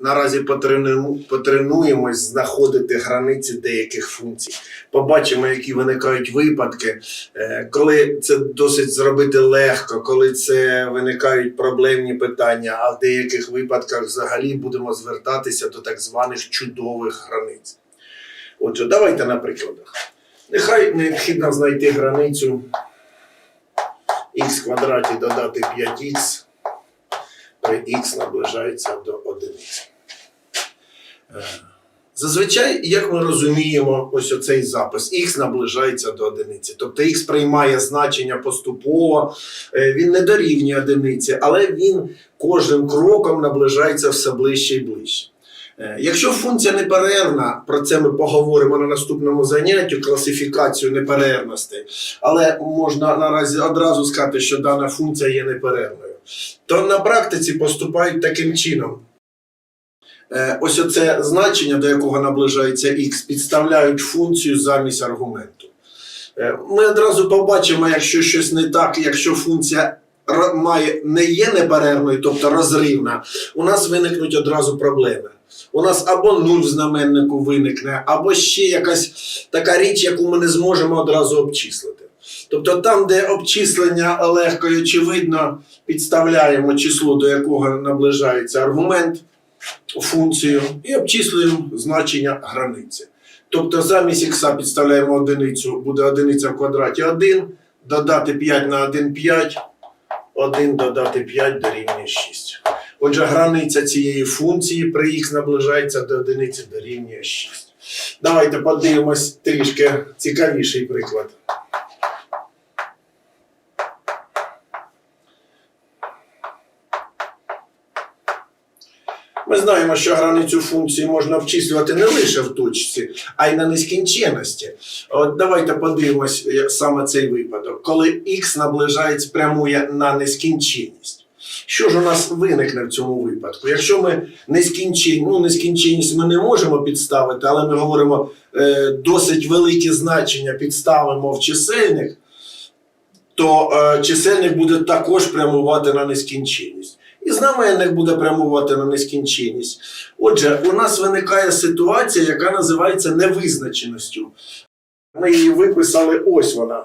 наразі потренуємо- потренуємось знаходити границі деяких функцій. Побачимо, які виникають випадки, е, коли це досить зробити легко, коли це виникають проблемні питання, а в деяких випадках взагалі будемо звертатися до так званих чудових границь. Отже, давайте на прикладах. Нехай необхідно знайти границю х квадраті додати 5х при х наближається до одиниці. Е, Зазвичай, як ми розуміємо, ось оцей запис х наближається до одиниці. Тобто х приймає значення поступово, е, він не дорівнює одиниці, але він кожним кроком наближається все ближче і ближче. Е, Якщо функція неперервна, про це ми поговоримо на наступному занятті, класифікацію неперервностей, але можна наразі одразу сказати, що дана функція є неперервною, то на практиці поступають таким чином. Е, Ось оце значення, до якого наближається х, підставляють функцію замість аргументу. Е, Ми одразу побачимо, якщо щось не так, якщо функція має, не є неперервною, тобто розривна, у нас виникнуть одразу проблеми. У нас або нуль в знаменнику виникне, або ще якась така річ, яку ми не зможемо одразу обчислити. Тобто там, де обчислення легко і очевидно, підставляємо число, до якого наближається аргумент, функцію, і обчислюємо значення границі. Тобто замість х підставляємо одиницю, буде одиниця в квадраті 1, додати 5 на 1 5, 1 додати 5 дорівнює 6. Отже, границя цієї функції при х наближається до одиниці дорівнює 6. Давайте подивимось трішки цікавіший приклад. Ми знаємо, що границю функції можна обчислювати не лише в точці, а й на нескінченності. От давайте подивимось саме цей випадок, коли х наближається прямує на нескінченність. Що ж у нас виникне в цьому випадку? Якщо ми нескінчен... ну, нескінченність ми не можемо підставити, але ми говоримо е, досить великі значення підставимо в чисельник, то е, чисельник буде також прямувати на нескінченність. І знаменник буде прямувати на нескінченність. Отже, у нас виникає ситуація, яка називається невизначеністю. Ми її виписали ось вона.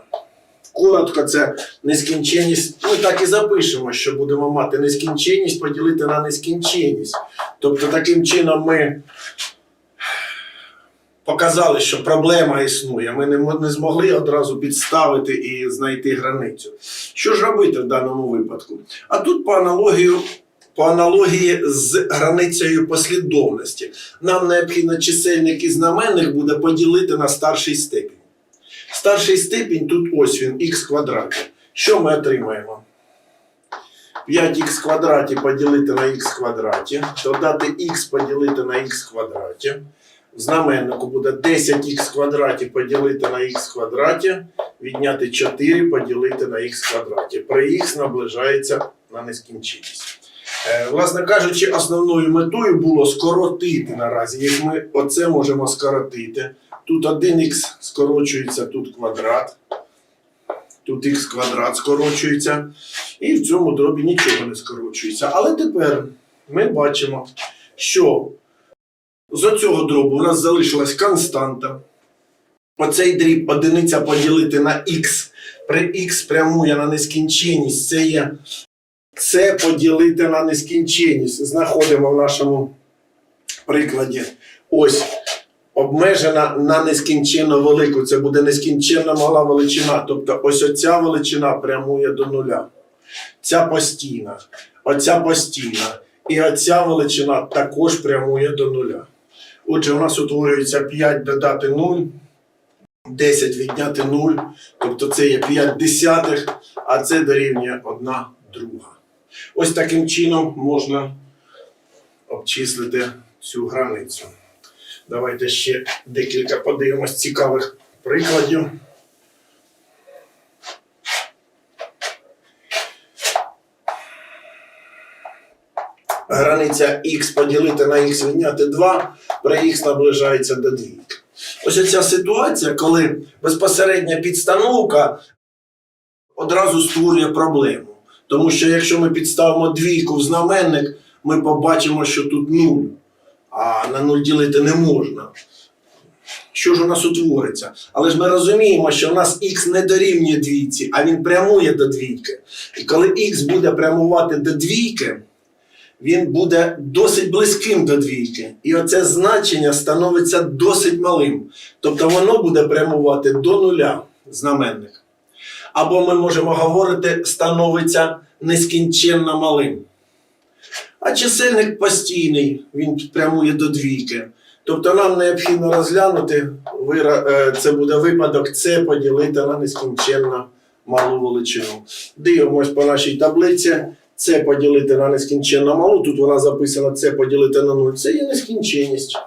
Коротко, це нескінченність. Ми так і запишемо, що будемо мати нескінченність поділити на нескінченність. Тобто, таким чином ми показали, що проблема існує. Ми не, не змогли одразу підставити і знайти границю. Що ж робити в даному випадку? А тут по аналогію. По аналогії з границею послідовності, нам необхідно чисельник і знаменник буде поділити на старший степінь. Старший степінь тут ось він, х квадраті. Що ми отримаємо? 5х квадраті поділити на х квадраті, додати х поділити на х квадраті. Знаменнику буде 10х квадраті поділити на х квадраті, відняти 4 поділити на х квадраті. При х наближається на нескінченність. Е, Власне кажучи, основною метою було скоротити наразі. Як ми оце можемо скоротити. Тут 1х скорочується, тут квадрат. Тут х квадрат скорочується. І в цьому дробі нічого не скорочується. Але тепер ми бачимо, що з цього дробу у нас залишилась константа. Оцей дріб одиниця поділити на х. При х прямує на нескінченність. Це є це поділити на нескінченність. Знаходимо в нашому прикладі. Ось обмежена на нескінченно велику. Це буде нескінченно мала величина. Тобто ось оця величина прямує до нуля. Ця постійна, оця постійна. І оця величина також прямує до нуля. Отже, у нас утворюється 5 додати 0, 10 відняти 0, тобто це є 5 десятих, а це дорівнює 1 друга. Ось таким чином можна обчислити цю границю. Давайте ще декілька подивимось цікавих прикладів. Границя х поділити на х відняти 2, при х наближається до двійки. Ось ця ситуація, коли безпосередня підстановка одразу створює проблему. Тому що якщо ми підставимо двійку в знаменник, ми побачимо, що тут нуль. а на 0 ділити не можна. Що ж у нас утвориться? Але ж ми розуміємо, що у нас х не дорівнює двійці, а він прямує до двійки. І коли х буде прямувати до двійки, він буде досить близьким до двійки. І оце значення становиться досить малим. Тобто воно буде прямувати до нуля знаменник. Або ми можемо говорити, становиться нескінченно малим. А чисельник постійний, він прямує до двійки. Тобто нам необхідно розглянути, е, це буде випадок С поділити на нескінченно малу величину. Дивимось по нашій таблиці. С поділити на нескінченно малу. Тут вона записана С поділити на 0. Це є нескінченність.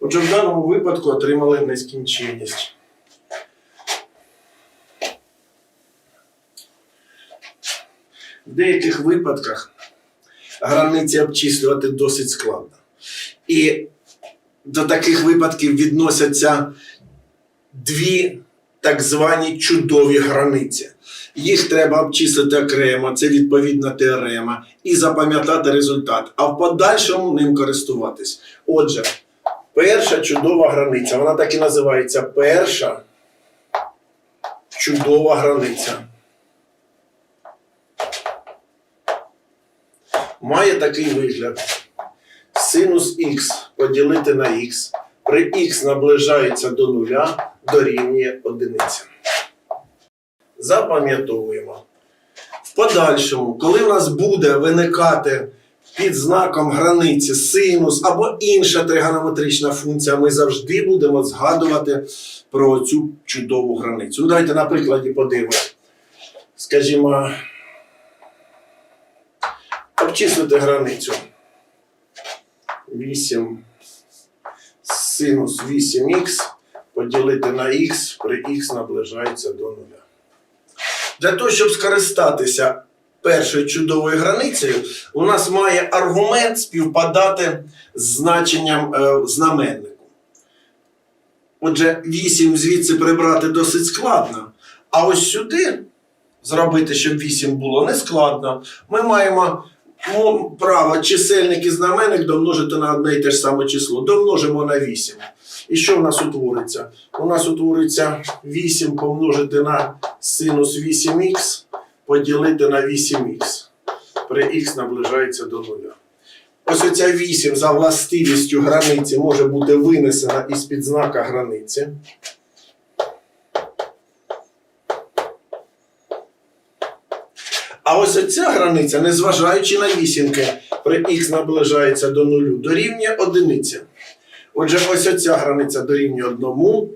Отже, в даному випадку отримали нескінченність. В деяких випадках границі обчислювати досить складно. І до таких випадків відносяться дві так звані чудові границі. Їх треба обчислити окремо, це відповідна теорема, і запам'ятати результат, а в подальшому ним користуватись. Отже, перша чудова границя, вона так і називається перша чудова границя. Має такий вигляд. Синус х поділити на х при х наближається до нуля дорівнює одиниці. Запам'ятовуємо. В подальшому, коли в нас буде виникати під знаком границі синус або інша тригонометрична функція, ми завжди будемо згадувати про цю чудову границю. Ну, давайте на прикладі подивимось. Скажімо, обчислити границю. 8 синус 8х поділити на х при х наближається до нуля. Для того, щоб скористатися першою чудовою границею, у нас має аргумент співпадати з значенням е, знаменнику. Отже, 8 звідси прибрати досить складно. А ось сюди зробити, щоб 8 було не складно. Ми маємо ну, право чисельник і знаменник домножити на одне і те ж саме число. Домножимо на 8. І що в нас утвориться? У нас утвориться 8 помножити на синус 8х поділити на 8х. При х наближається до нуля. Ось оця 8 за властивістю границі може бути винесена із під знака границі. А ось оця границя, незважаючи на вісімки, при х наближається до нулю, дорівнює одиниці. Отже, ось оця границя дорівнює 1,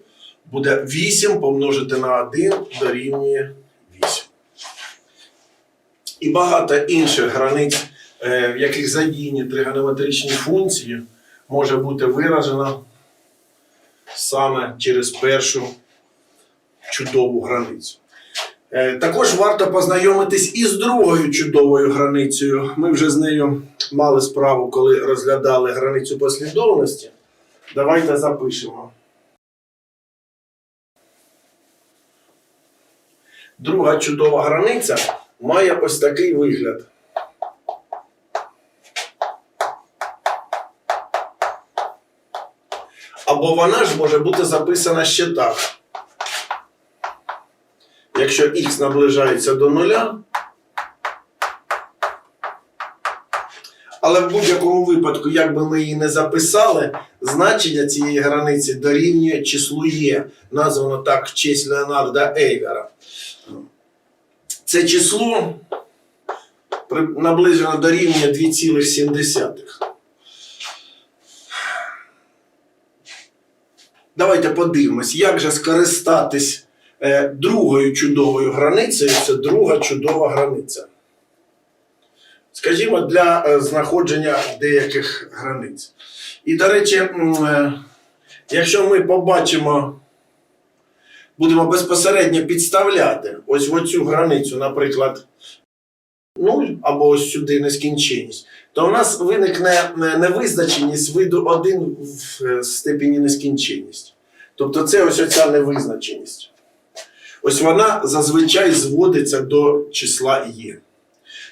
буде 8 помножити на 1 дорівнює 8. І багато інших границь, е, в яких задіяні тригонометричні функції, може бути виражено саме через першу чудову границю. Е, Також варто познайомитись із другою чудовою границею. Ми вже з нею мали справу, коли розглядали границю послідовності. Давайте запишемо. Друга чудова границя має ось такий вигляд. Або вона ж може бути записана ще так. Якщо х наближається до нуля, але в будь-якому випадку, як би ми її не записали, значення цієї границі дорівнює числу Є, названо так в честь Леонарда Ейвера. Це число наближено дорівнює 2,7. Давайте подивимось, як же скористатись е, другою чудовою границею. Це друга чудова границя. Скажімо, для е, знаходження деяких границь. І, до речі, е, якщо ми побачимо, будемо безпосередньо підставляти ось в оцю границю, наприклад, 0 або ось сюди нескінченність, то у нас виникне е, невизначеність виду 1 в е, степені нескінченність. Тобто це ось оця невизначеність. Ось вона зазвичай зводиться до числа є.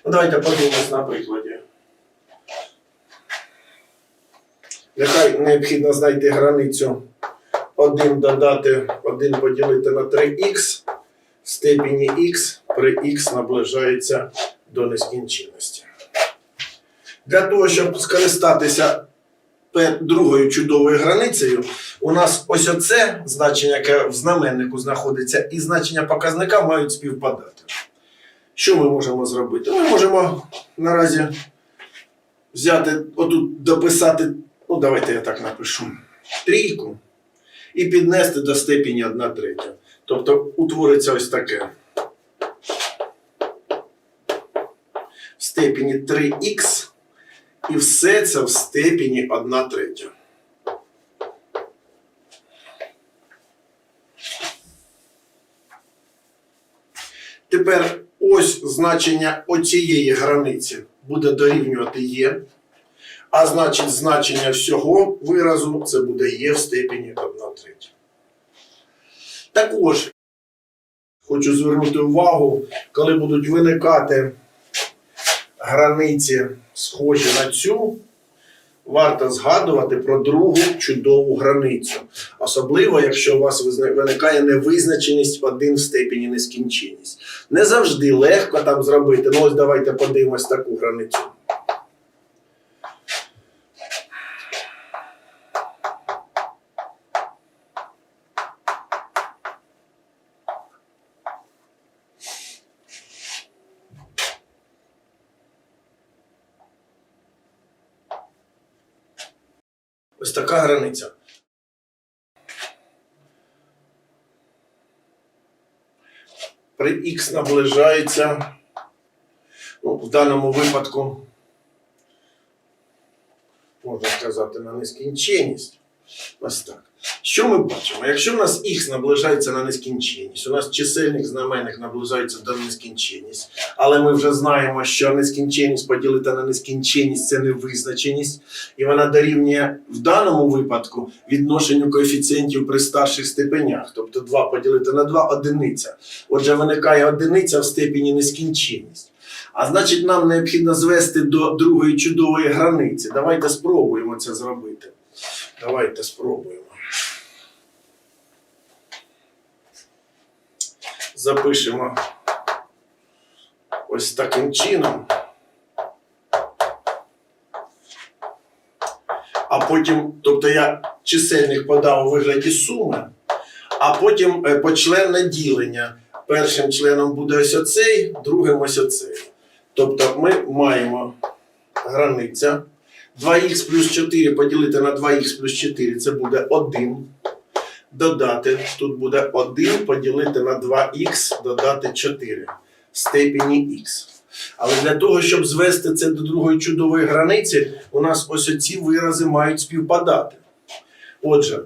Ну, давайте подивимось на прикладі. Нехай необхідно знайти границю 1 додати 1 поділити на 3х в степені х при х наближається до нескінченності. Для того, щоб скористатися другою чудовою границею, у нас ось оце значення, яке в знаменнику знаходиться, і значення показника мають співпадати. Що ми можемо зробити? Ми можемо наразі взяти, отут дописати, ну давайте я так напишу, трійку і піднести до степені 1 третя. Тобто утвориться ось таке. В степені 3х і все це в степені 1 третя. Тепер ось значення оцієї границі буде дорівнювати є. А значить, значення всього виразу це буде є в степені 1 третя. Також хочу звернути увагу, коли будуть виникати границі, схожі на цю, варто згадувати про другу чудову границю. Особливо, якщо у вас виникає невизначеність один в степені нескінченність. Не завжди легко там зробити. Ну ось давайте подивимось таку границю. Ось така границя. При х наближається, ну, в даному випадку, можна сказати, на нескінченність. Ось так. Що ми бачимо? Якщо в нас х наближається на нескінченність, у нас чисельник знаменник наближається до нескінченність, але ми вже знаємо, що нескінченність поділити на нескінченність це невизначеність, і вона дорівнює в даному випадку відношенню коефіцієнтів при старших степенях, тобто 2 поділити на 2 одиниця. Отже, виникає одиниця в степені нескінченність. А значить, нам необхідно звести до другої чудової границі. Давайте спробуємо це зробити. Давайте спробуємо. Запишемо ось таким чином. А потім, тобто я чисельник подав у вигляді суми, а потім е, почленне ділення. Першим членом буде ось оцей, другим ось оцей. Тобто ми маємо границя. 2х плюс 4 поділити на 2х плюс 4 це буде 1. Додати, тут буде 1 поділити на 2х, додати 4 в степені х. Але для того, щоб звести це до другої чудової границі, у нас ось оці вирази мають співпадати. Отже,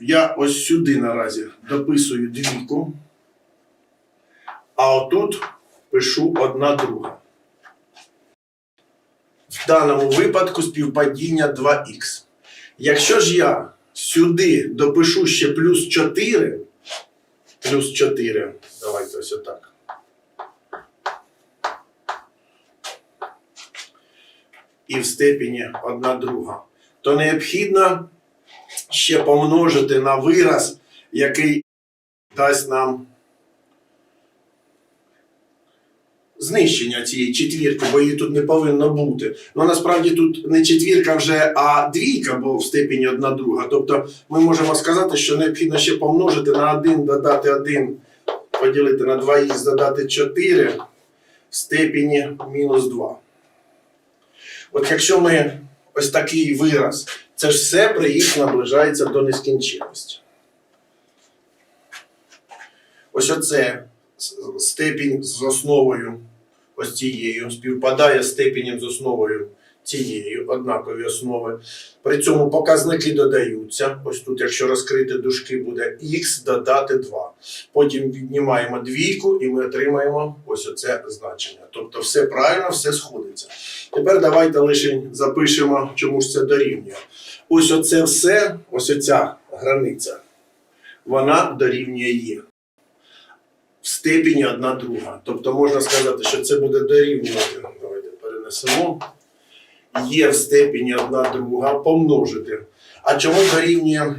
я ось сюди наразі дописую двійку, а отут пишу одна друга. В даному випадку співпадіння 2х. Якщо ж я сюди допишу ще плюс 4, плюс 4, давайте ось отак. І в степені 1 друга, то необхідно ще помножити на вираз, який дасть нам знищення цієї четвірки, бо її тут не повинно бути. Ну насправді тут не четвірка вже, а двійка, бо в степені одна друга. Тобто ми можемо сказати, що необхідно ще помножити на 1, додати 1, поділити на 2х, додати 4 в степені мінус 2. От якщо ми ось такий вираз, це ж все при х наближається до нескінченності. Ось оце степінь з основою ось цією, співпадає з степенем з основою цієї однакові основи. При цьому показники додаються. Ось тут, якщо розкрити дужки, буде х додати 2. Потім віднімаємо двійку і ми отримаємо ось оце значення. Тобто все правильно, все сходиться. Тепер давайте лише запишемо, чому ж це дорівнює. Ось оце все, ось оця границя, вона дорівнює є степені одна друга. Тобто можна сказати, що це буде дорівнювати. Давайте перенесемо. є в степені одна друга, помножити. А чому дорівнює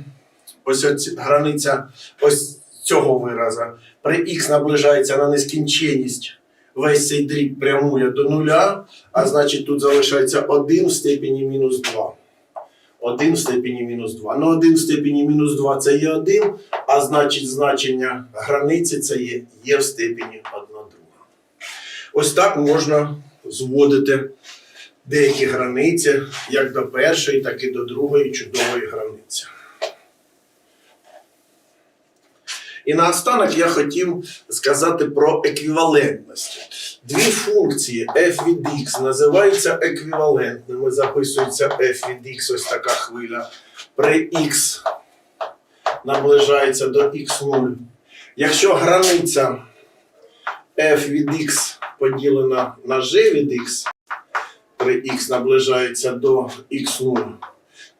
ось оці- границя ось цього вираза? При х наближається на нескінченність, весь цей дріб прямує до нуля, а значить тут залишається 1 в степені мінус 2. 1 в степені мінус 2. Ну, 1 в степені мінус 2 це є 1, а значить значення границі це є, є в степені 1 друга. Ось так можна зводити деякі границі, як до першої, так і до другої чудової границі. І наостанок я хотів сказати про еквівалентності. Дві функції f від x називаються еквівалентними. Записується f від x, ось така хвиля. При x наближається до x0. Якщо границя f від x поділена на g від x, при x наближається до x0,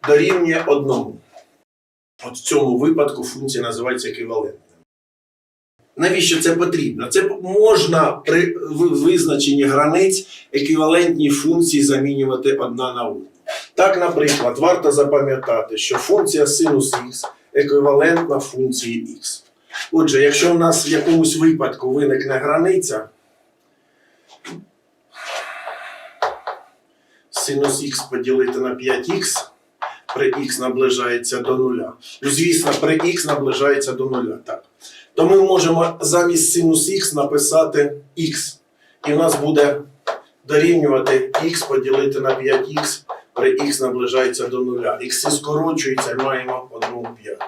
дорівнює 1. От в цьому випадку функція називається еквівалентною. Навіщо це потрібно? Це можна при визначенні границь еквівалентні функції замінювати одна на одну. Так, наприклад, варто запам'ятати, що функція синус х еквівалентна функції х. Отже, якщо в нас в якомусь випадку виникне границя, синус х поділити на 5х, при х наближається до нуля. Ну, звісно, при х наближається до нуля. Так. То ми можемо замість синус х написати х. І в нас буде дорівнювати х поділити на 5х, при х наближається до нуля. Х скорочується, маємо 1 п'яту.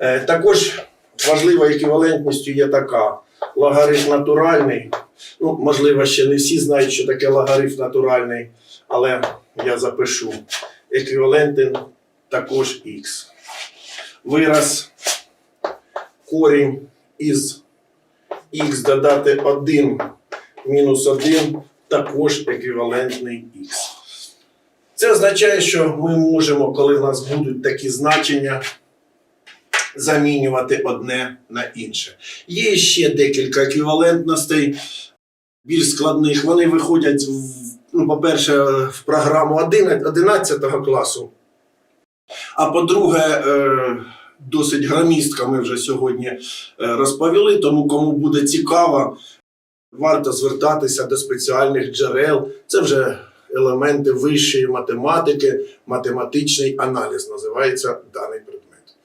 Е, також важливою еквівалентністю є така. Логарифм натуральний. Ну, можливо, ще не всі знають, що таке логарифм натуральний, але я запишу. Еквівалентен також х. Вираз корінь із х додати 1 мінус 1 також еквівалентний х. Це означає, що ми можемо, коли в нас будуть такі значення, замінювати одне на інше. Є ще декілька еквівалентностей, більш складних. Вони виходять, ну, по-перше, в програму 11 11 класу. А по-друге, е, досить грамістка ми вже сьогодні е, розповіли, тому кому буде цікаво, варто звертатися до спеціальних джерел. Це вже елементи вищої математики, математичний аналіз називається даний предмет.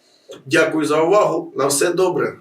Дякую за увагу. На все добре.